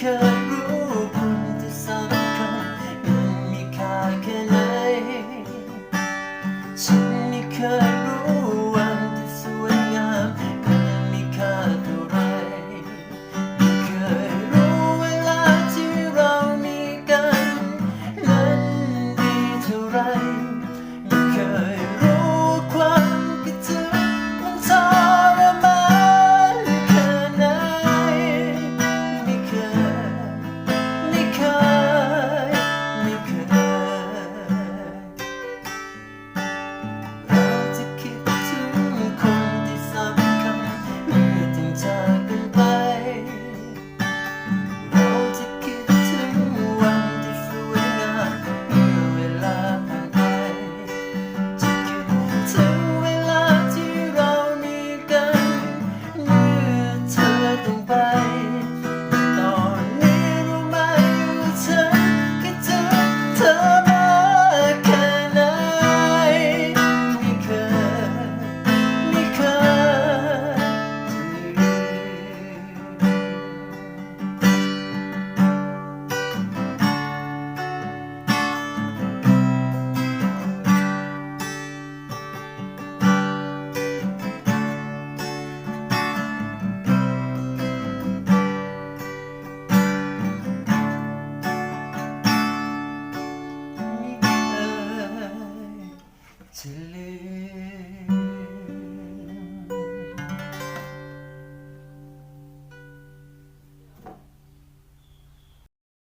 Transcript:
เคยรู้คุที่สำคัญมันมีค่าแค่ไหนฉันไม่เคย Silly.